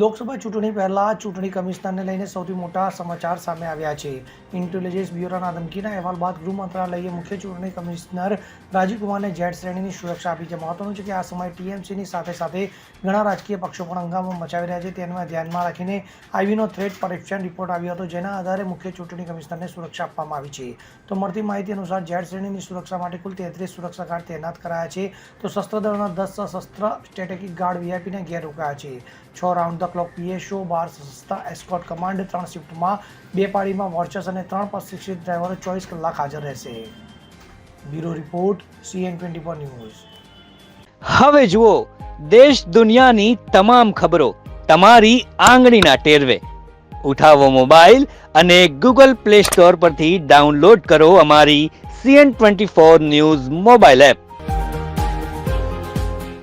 લોકસભા ચૂંટણી પહેલા ચૂંટણી કમિશનરને લઈને સૌથી મોટા સમાચાર સામે આવ્યા છે. ઇન્ટેલિજન્સ બ્યુરોના ધમકીના અહેવાલ બાદ ગૃહ મંત્રાલયે મુખ્ય ચૂંટણી કમિશનર રાજીવ કુમારને શ્રેણીની સુરક્ષા આપી છે. મહત્વનું છે કે આ સમયે ટીએમસીની સાથે સાથે ઘણા રાજકીય પક્ષો પણ હંગામો મચાવી રહ્યા છે. તેના ધ્યાનમાં રાખીને આઈવીનો થ્રેટ પરીક્ષણ રિપોર્ટ આવ્યો હતો, જેના આધારે મુખ્ય ચૂંટણી કમિશનરને સુરક્ષા આપવામાં આવી છે. તો મળતી માહિતી અનુસાર, જેડ શ્રેણીની સુરક્ષા માટે કુલ તેત્રીસ સુરક્ષા ગાર્ડ તૈનાત કરાયા છે. તો શસ્ત્ર દળના દસ સશસ્ત્ર સ્ટેટેકિક ગાર્ડ વીઆઈપીને ઘેર રોકાયા છે. છ રાઉન્ડ ક્લોક પીએસઓ બાર સસ્તા એસ્કોટ કમાન્ડ ત્રણ શિફ્ટમાં બે પાળીમાં વોચર્સ અને ત્રણ પ્રશિક્ષિત ડ્રાઈવરો ચોવીસ કલાક હાજર રહેશે. Bureau report, CN twenty four news. હવે જુઓ, દેશ દુનિયાની તમામ ખબરો તમારી આંગળીના ટેરવે. ઉઠાવો મોબાઈલ અને ગૂગલ પ્લે સ્ટોર પરથી ડાઉનલોડ કરો અમારી CN twenty four news mobile app.